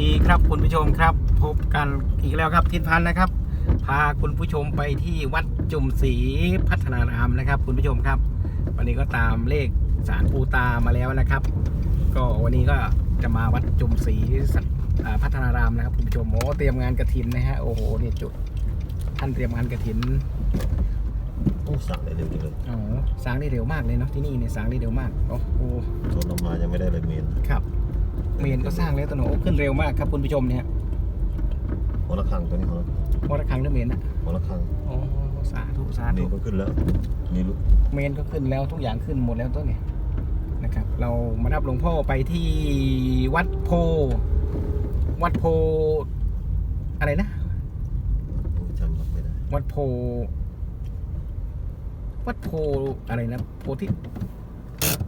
ดีครับคุณผู้ชมครับ พบกันอีกแล้วครับทิศพันธ์นะครับ พาคุณผู้ชมไปที่วัดจุมศรีพัฒนารามนะครับ คุณผู้ชมครับ วันนี้ก็ตามเลขสารปูตามาแล้วนะครับ ก็วันนี้ก็จะมาวัดจุมศรีสัอ่าพัฒนารามนะครับคุณผู้ชมโอ้เตรียมงานกระถินนะฮะโอ้โหเนี่ยจุด ท่านเตรียมงานกระถินโอ้สั่งได้เร็วจังเลยโอ้โหสร้างได้เร็วมากเลยเนาะที่นี่เนี่ยสร้างได้เร็วมากโอ้โหส่วนออกมายังไม่ได้เลยเมนครับ เมนก็สร้างแล้วตวโหนขึ้นเร็วมากครับคุณผู้ชมเนี่ยหัวละครังตัวนี้หัวละวัดระฆังหรือเมนอะหัวละครังโอ้สาธุสานี่ธุก็ขึ้นแล้วนี่ลูกเมนก็ขึ้นแล้วทุกอย่างขึ้นหมดแล้วต้นเนี่ยนะครับ เรามารับหลวงพ่อไปที่วัดโพ วัดโพอะไรนะ โอ้ยจำไม่ได้วัดโพ วัดโพอะไรนะโพธิ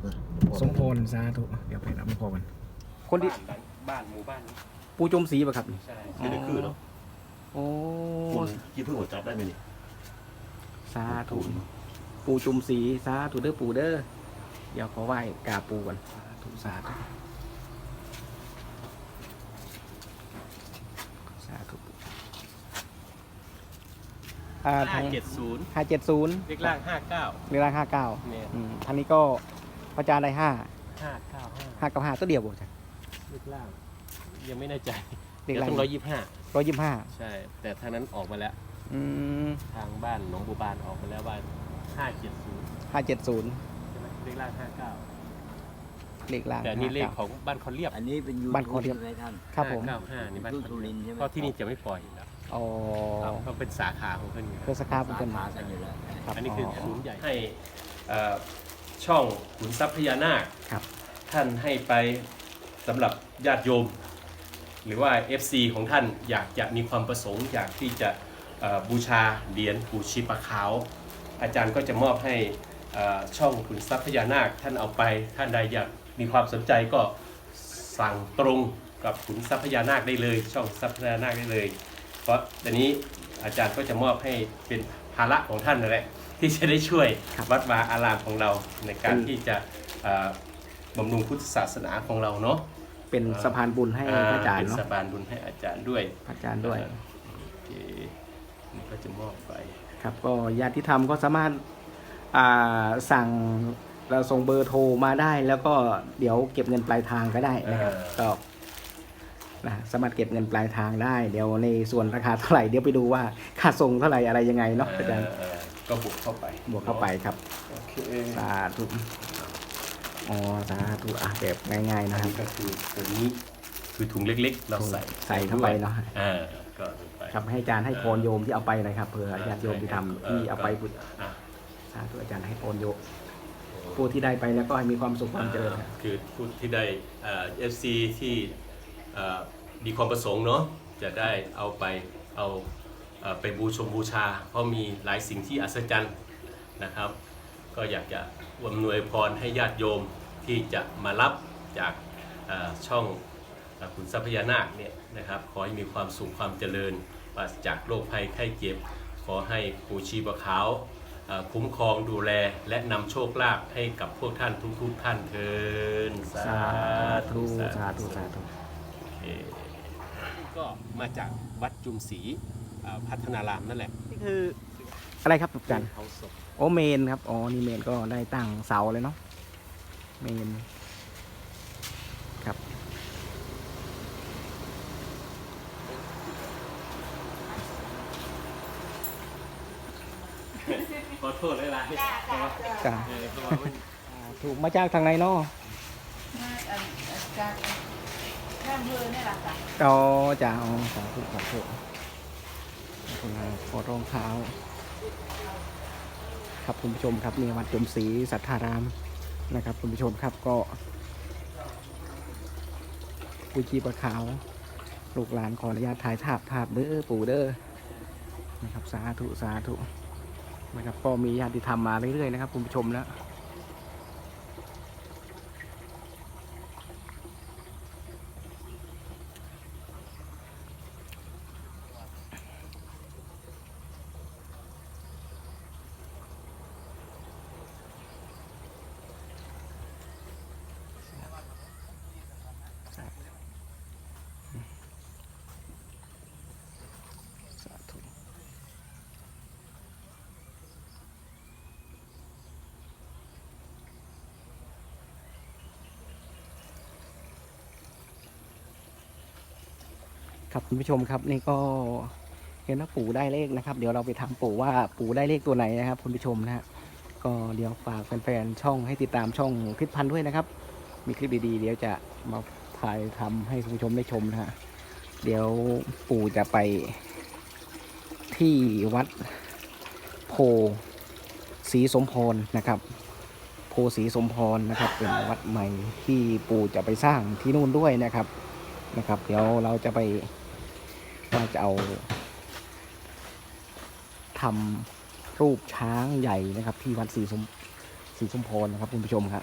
นะสมพรสาธุเดี๋ยวไปรับหลวงพ่อกัน คนที่บ้านบ้านหมู่บ้านนี้ปูจมศรีป่ะครับนี่ใช่ไม่ได้คือเนาะโอ้คุณกี่เพิ่งหัวจับได้ไหมนี่สาธุปูจุมศรีสาธุเด้อปูเด้อเดี๋ยวขอไหว้กราบปูก่อนสาธุสาธุสาธุอ่าห้าทางเจ็ดศูนย์ห้าเจ็ดศูนย์เลขล่างห้าเก้าเวลาห้าเก้าเนี่ยท่านนี้ก็พระอาจารย์ได้ห้าห้าเก้าห้าห้ากับห้าตัวเดียวบ่จ้ะเลขล่าง ยังไม่แน่ใจเด็กเดี๋ยวไรต้องร้อยยี่สิบห้าร้อยยี่สิบห้าใช่ แต่ทางนั้นออกมาแล้ว อืมทางบ้านหนองบัวบานออกมาแล้วว่าห้าเจ็ดศูนย์ห้าเจ็ดศูนย์ใช่ไหมเลขล่างห้าเก้าเลขล่างแต่อันนี่เลข59ของบ้านเขาเรียบอันนี้เป็นยูบ้านคนเดียวใช่ไหมท่าน ครับผมเก้าห้านี่บ้านยูเขาทูเรีลิยบนใช่ไหมเพราะที่นี่จะไม่ปล่อยอยู่แล้วอ๋อครับเขาเป็นสาขาของเพื่อนอยู่แล้ว เพื่อสครับเป็นสาขากันอยู่แล้ว ครับอันนี้คืออ๋อศูนย์ใหญ่ให้เอ่อช่องขุนทรัพย์พญานาคครับ ท่านให้ไป สำหรับญาติโยม หรือว่า FC ของท่านอยากจะมีความประสงค์ อยากที่จะเอ่อบูชาเหรียญปู่ชีปะขาว อาจารย์ก็จะมอบให้เอ่อช่องขุนทรัพย์พญานาคท่านเอาไปท่านใดอยากมีความสนใจก็สั่งตรงกับขุนทรัพย์พญานาคได้เลย ช่องทรัพย์พญานาคได้เลย เพราะตอนนี้อาจารย์ก็จะมอบให้เป็นภาระของท่านนั่นแหละที่จะได้ช่วยครับวัดวาอารามของเราในการเป็นที่จะเอ่อบำรุงพุทธศาสนาของเราเนาะ เป็นสะพานบุญให้พระอาจารย์เป็นเนาะสะพานบุญให้อาจารย์ด้วยพระอาจารย์ด้วยโอเคนี่ก็จะมอบไปครับก็ญาติธรรมก็สามารถอ่าสั่งเราส่งเบอร์โทรมาได้ แล้วก็เดี๋ยวเก็บเงินปลายทางก็ได้นะครับเออก็นะสามารถเก็บเงินปลายทางได้ เดี๋ยวในส่วนราคาเท่าไหร่เดี๋ยวไปดูว่าค่าส่งเท่าไหร่อะไรยังไงเนาะอาจารย์เอ่อก็บวกเข้าไปบวกเข้าไปครับโอเคสาธุ อ๋อสาธุอะแบบง่ายๆอันะนครับ นี้ก็คือตัวนี้คือถุงเล็กๆ เราใส่ใส่เข้าไปเนาะอ่าก็ไปครับให้อาจารย์ให้พรโยมที่เอาไปหนะครับเผื่อญาติโยมที่ทำที่เอาไปบุญอะสาธุอาจารย์ให้พรโยมผู้ที่ได้ไปแล้วก็ให้มีความสุขความเจริญครับคือผู้ที่ได้เอฟซีที่เอ่อมีความประสงค์เนาะจะได้เอาไปเอาเอ่อไปบูชมบูชา เพราะมีหลายสิ่งที่อัศจรรย์นะครับ ก็อยากจะอำนวยพรให้ญาติโยมที่จะมารับจากเอ่อช่องเอ่อขุนทรัพยานาคเนี่ยนะครับขอให้มีความสุขความเจริญปราศจากโรคภัยไข้เจ็บ ขอให้ปู่ชีปะขาวเอ่อคุ้มครองดูแลและนำโชคลาภให้กับพวกท่านทุกๆท่านเทินสาธุสาธุสาธุโอเคก็มาจากวัดจุมศรีเอ่อพัฒนารามนั่นแหละนี่คือ อะไรครับอาจารย์เขาศพโอ้เมนครับอ๋อนี่เมนก็ได้ตั้งเสาเลยเนาะเมนครับ ขอโทษหลายๆเพราะว่าจ้าเออเพราะว่ามันถูกมาจากทางไหนเนาะมาเอ่อเอ่อจากข้างเรือนี่แหละค่ะอ๋อจ้าอ๋อสาธุสาธุคนละขอรองเท้า ครับคุณผู้ชมครับนี่วัดจมศรีสัทธารามนะครับคุณผู้ชมครับก็กุจีประขาวลูกหลานขออนุญาตถ่ายภาพภาพเด้อปู่เด้อนะครับสาธุสาธุนะครับก็มีญาติธรรมมาเรื่อยๆนะครับคุณผู้ชมแล้ว ครับคุณผู้ชมครับนี่ก็เห็นว่าปู่ได้เลขนะครับ เดี๋ยวเราไปถามปู่ว่าปู่ได้เลขตัวไหนนะครับคุณผู้ชมนะฮะก็เดี๋ยวฝากแฟนๆช่องให้ติดตามช่องคลิปพันธ์ด้วยนะครับ มีคลิปดีๆ เดี๋ยวจะมาถ่ายทำให้คุณผู้ชมได้ชมนะฮะเดี๋ยวปู่จะไปที่วัดโพศรีสมพรนะครับโพศรีสมพรนะครับเป็นวัดใหม่ที่ปู่จะไปสร้างที่นู่นด้วยนะครับนะครับ เดี๋ยวเราจะไป ว่าจะเอาทำรูปช้างใหญ่นะครับ ที่วัดศรีสมศรีสมพรนะครับคุณผู้ชมครับ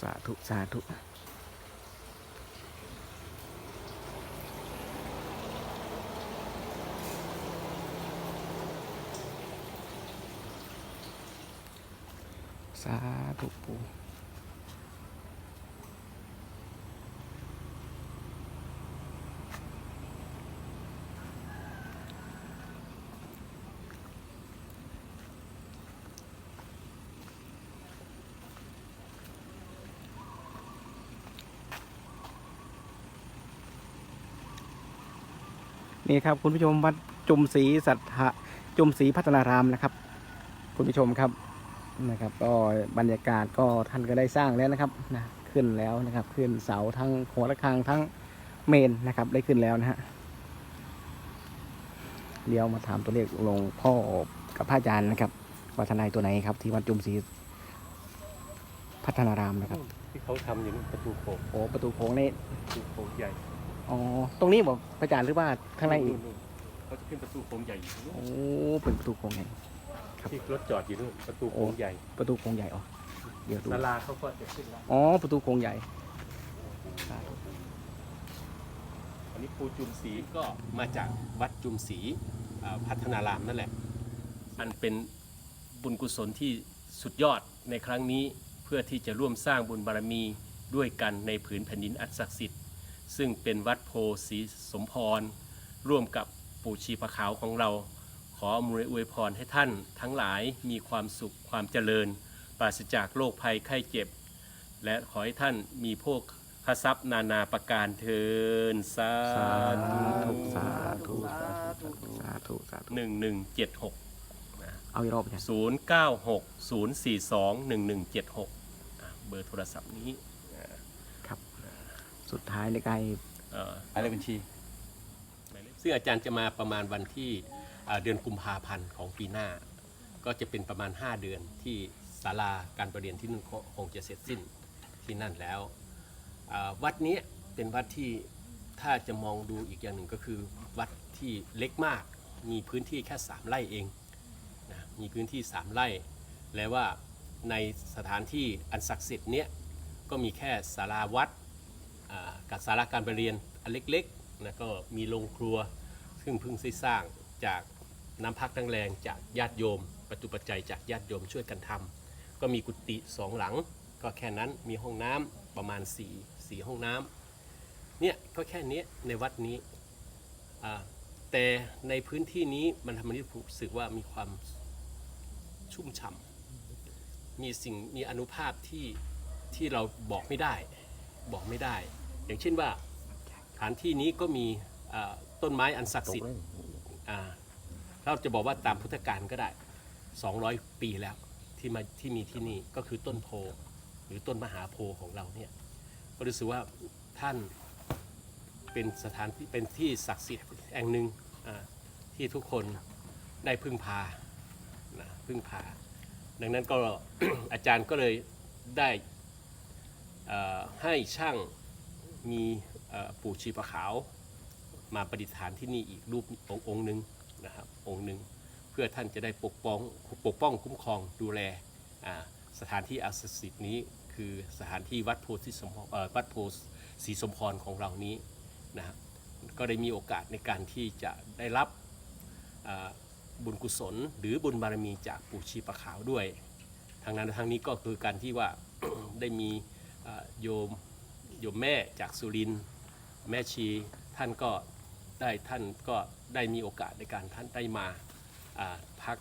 สาธุ สาธุ สาธุปูนี่ครับคุณผู้ชมวัดจุมศรีสัทธะจุมศรีพัฒนารามนะครับ คุณผู้ชมครับ นะครับก็บรรยากาศก็ท่านก็ได้สร้างแล้วนะครับนะขึ้นแล้วนะครับ ขึ้นเสาทั้งหัวระฆังทั้งเมนนะครับ ได้ขึ้นแล้วนะฮะเดี๋ยวมาถามตัวเลขหลวงพ่อกับพระอาจารย์นะครับว่าทนายตัวไหนครับ ที่วัดจุมศรีพัฒนารามนะครับที่เขาทำอยู่นี่ประตูโค้งโอ้ประตูโค้งนี่ประตูโค้งใหญ่อ๋อตรงนี้บอกพระอาจารย์หรือว่าข้างในอีกนู่นๆเขาจะขึ้นประตูโค้งใหญ่อยู่นู่นโอ้เป็นประตูโค้งใหญ่ ครับที่รถจอดอยู่นู่นประตูโค้งใหญ่ประตูโค้งใหญ่อ๋อเดี๋ยวดูศาลาเขาก็จะขึ้นแล้วอ๋อประตูโค้งใหญ่สาธุอันนี้ปูจุมศรีก็มาจากวัดจุมศรีอ่าพัฒนารามนั่นแหละ อันเป็นบุญกุศลที่สุดยอดในครั้งนี้เพื่อที่จะร่วมสร้างบุญบารมีด้วยกันในผืนแผ่นดินอันศักดิ์สิทธิ์ ซึ่งเป็นวัดโพศรีสมพร ร่วมกับปู่ชีพะขาวของเรา ขออำนวยอวยพรให้ท่านทั้งหลายมีความสุขความเจริญ ปราศจากโรคภัยไข้เจ็บ และขอให้ท่านมีโภคทรัพย์นานาประการเทินสาสาธุธุสาธุสาธุสาธุหนึ่งหนึ่งเจ็ดหกเอาอีกรอบอาจารย์ศูนย์เก้าหกศูนย์สี่สองหนึ่งหนึ่งเจ็ดหกเบอร์โทรศัพท์นี้ครับ สุดท้ายในกายเอ่ออะไรบัญชีหมายเลขซึ่งอาจารย์จะมาประมาณวันที่อ่า เดือนกุมภาพันธ์ของปีหน้า ก็จะเป็นประมาณ 5 เดือนที่ศาลาการประเรียนที่นู่นคงจะเสร็จสิ้นที่นั่นแล้ววัดนี้เป็นวัดที่ถ้าจะมองดูอีกอย่างหนึ่งก็คือวัดที่เล็กมากมีพื้นที่แค่ 3 ไร่เองนะมีพื้นที่ 3 ไร่ และว่าในสถานที่อันศักดิ์สิทธิ์เนี้ยก็มีแค่ศาลาวัดกับสาราการประเรียนอันเล็กๆนะก็มีโรงครัวซึ่งเพิ่งสร้างจาก น้ำพักน้ำแรงจากญาติโยม ปัจจุปัจจัยจากญาติโยมช่วยกันทำก็มีกุฏิสองหลัง ก็แค่นั้นมีห้องน้ำประมาณ4 4ห้องน้ำเนี่ยก็แค่นี้ในวัดนี้อ่าแต่ในพื้นที่นี้มันทำให้รู้สึกว่ามีความชุ่มฉ่ำมีสิ่งมีอนุภาพที่ที่เราบอกไม่ได้ บอกไม่ได้ อย่างเช่นว่าสถานที่นี้ก็มีอ่าต้นไม้อันศักดิ์สิทธิ์อ่า เราจะบอกว่าตามพุทธกาลก็ได้ 200 ปีแล้วที่มาที่มีที่นี่ก็คือต้นโพหรือต้นมหาโพของเราเนี่ยก็รู้สึกว่าท่านเป็นสถานที่เป็นที่ศักดิ์สิทธิ์แห่งหนึ่งที่ทุกคนได้พึ่งพานะพึ่งพา ดังนั้นก็อาจารย์ก็เลยได้ให้ช่างมีปู่ชีปะขาวมาประดิษฐานที่นี่อีกรูปองค์หนึ่ง นะครับองค์หนึ่งเพื่อท่านจะได้ปกป้องปกป้องคุ้มครองดูแลสถานที่อัศสิทธิ์นี้ คือสถานที่วัดโพธิสมพรวัดโพศรีสมพรของเรานี้นะครับก็ได้มีโอกาสในการที่จะได้รับบุญกุศล หรือบุญบารมีจากปู่ชีประขาวด้วย ทางนั้นทางนี้ก็คือการที่ว่าได้มีโยมโยมแม่จากสุรินแม่ชีท่านก็ ได้ท่านก็ได้มีโอกาสในการท่านได้มาพัก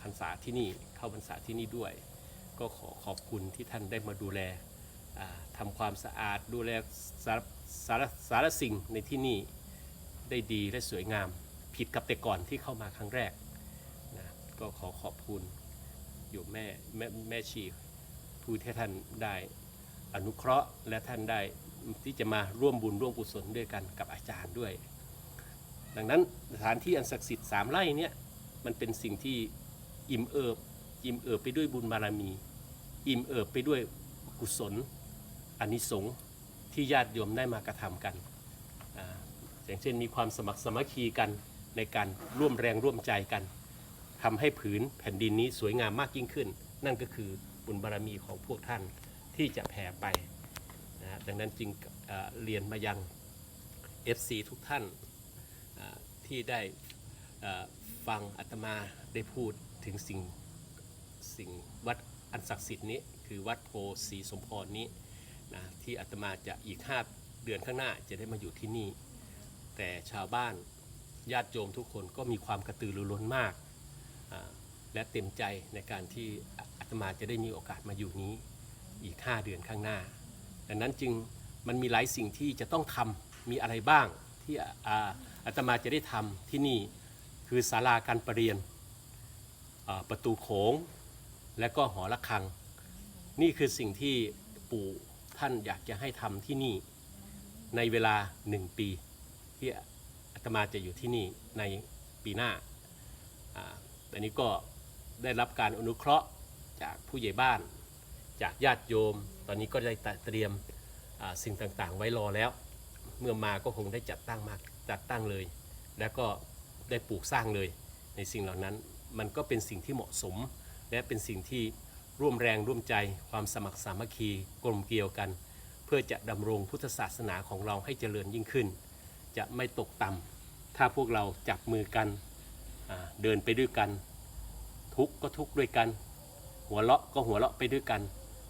พรรษาที่นี่เข้าพรรษาที่นี่ด้วย ก็ขอขอบคุณที่ท่านได้มาดูแลอ่าทำความสะอาดดูแลสารสารสารสิ่งในที่นี่ได้ดีและสวยงาม ผิดกับแต่ก่อนที่เข้ามาครั้งแรกนะก็ขอขอบคุณอยู่แม่แม่แม่ชีผู้ที่ท่านได้อนุเคราะห์และท่านได้ที่จะมาร่วมบุญร่วมกุศลด้วยกันกับอาจารย์ด้วย ดังนั้นสถานที่อันศักดิ์สิทธิ์สามไร่เนี่ยมันเป็นสิ่งที่อิ่มเอิบอิ่มเอิบไปด้วยบุญบารมี อิ่มเอิบไปด้วยกุศลอานิสงส์ที่ญาติโยมได้มากระทำกันอย่างเช่นมีความสมัครสมัคคีกันในการร่วมแรงร่วมใจกันทำให้ผืนแผ่นดินนี้สวยงามมากยิ่งขึ้น นั่นก็คือบุญบารมีของพวกท่านที่จะแผ่ไปนะดังนั้นจึงเรียนมายัง FC ทุกท่าน ที่ได้ฟังอาตมาได้พูดถึงสิ่งสิ่งวัดอันศักดิ์สิทธิ์นี้คือวัดโพศรีสมพรนี้นะที่อาตมาจะอีก 5 เดือนข้างหน้าจะได้มาอยู่ที่นี่ แต่ชาวบ้านญาติโยมทุกคนก็มีความกระตือรือร้นมาก และเต็มใจในการที่อาตมาจะได้มีโอกาสมาอยู่นี้อีก 5 เดือนข้างหน้า ดังนั้นจึงมันมีหลายสิ่งที่จะต้องทำมีอะไรบ้าง ที่อาอาตมาจะได้ทำที่นี่คือศาลาการประเรียนประตูโขง และก็หอระฆัง นี่คือสิ่งที่ปู่ท่านอยากจะให้ทำที่นี่ในเวลาหนึ่งปี ที่อาตมาจะอยู่ที่นี่ในปีหน้าอันนี้ก็ได้รับการอนุเคราะห์จากผู้ใหญ่บ้าน จากญาติโยม ตอนนี้ก็ได้เตรียมสิ่งต่างๆ ไว้รอแล้ว เมื่อมาก็คงได้จัดตั้งมากจัดตั้งเลย แล้วก็ได้ปลูกสร้างเลย ในสิ่งเหล่านั้นมันก็เป็นสิ่งที่เหมาะสม และเป็นสิ่งที่ร่วมแรงร่วมใจความสมัครสามัคคีกลมเกลียวกัน เพื่อจะดำรงพุทธศาสนาของเราให้เจริญยิ่งขึ้น จะไม่ตกต่ำถ้าพวกเราจับมือกันเดินไปด้วยกัน ทุกก็ทุกด้วยกัน หัวเราะก็หัวเราะไปด้วยกัน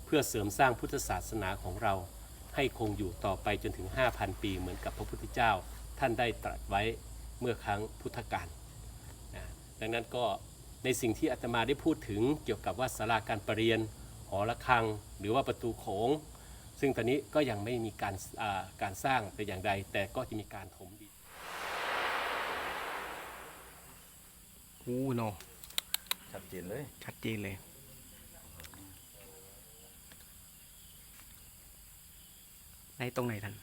เพื่อเสริมสร้างพุทธศาสนาของเรา ให้คงอยู่ต่อไปจนถึง 5,000 ปีเหมือนกับพระพุทธเจ้า ท่านได้ตรัสไว้เมื่อครั้งพุทธกาลนะดังนั้นก็ในสิ่งที่อาตมาได้พูดถึงเกี่ยวกับว่าศาลาการประเรียน หอระฆัง หรือว่าประตูโขง ซึ่งตอนนี้ก็ยังไม่มีการอ่าการสร้างแต่อย่างใด แต่ก็จะมีการถมดินอู้โนชัดเจนเลย ชัดเจนเลย ในตรงไหนท่าน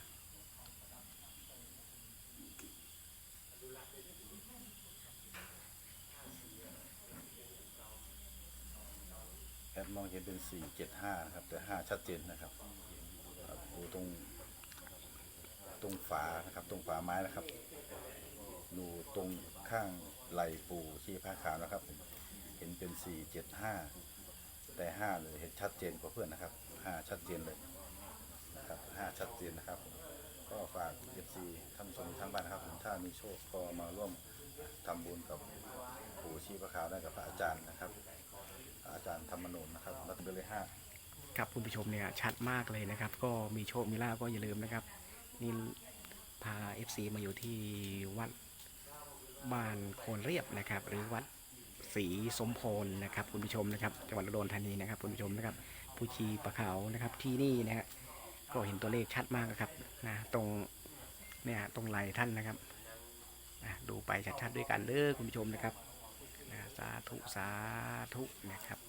แอปมองเห็นเป็น475นะครับ แต่5ชัดเจนนะครับดูตรงตรงฝานะครับ ตรงฝาไม้นะครับดูตรงข้างไหลปูที่ผ้าขาวนะครับ เห็นเป็น475แต่5เลยเห็นชัดเจนกว่าเพื่อนนะครับ5ชัดเจนเลย 5ชัดเจนนะครับก็ฝาก FC ท่านผู้ชมทางบ้านนะครับผมถ้ามีโชคก็มาร่วมทำบุญกับปู่ชีพระขาวได้กับพระอาจารย์นะครับ อาจารย์ธรรมนูญนะครับรับไปเลยห้า ครับคุณผู้ชมเนี่ยชัดมากเลยนะครับ ก็มีโชคมีลาภก็อย่าลืมนะครับ นี่พา FC มาอยู่ที่วัดบ้านโคนเรียบนะครับ หรือวัดศรีสมพรนะครับ คุณผู้ชมนะครับจังหวัดอุดรธานีนะครับ คุณผู้ชมนะครับ ผู้ชีปะเขานะครับที่นี่นะฮะ ก็เห็นตัวเลขชัดมากนะครับนะตรงเนี่ยตรงไหลท่านนะครับนะดูไปชัดๆด้วยกันเด้อคุณผู้ชมนะครับนะสาธุสาธุนะครับ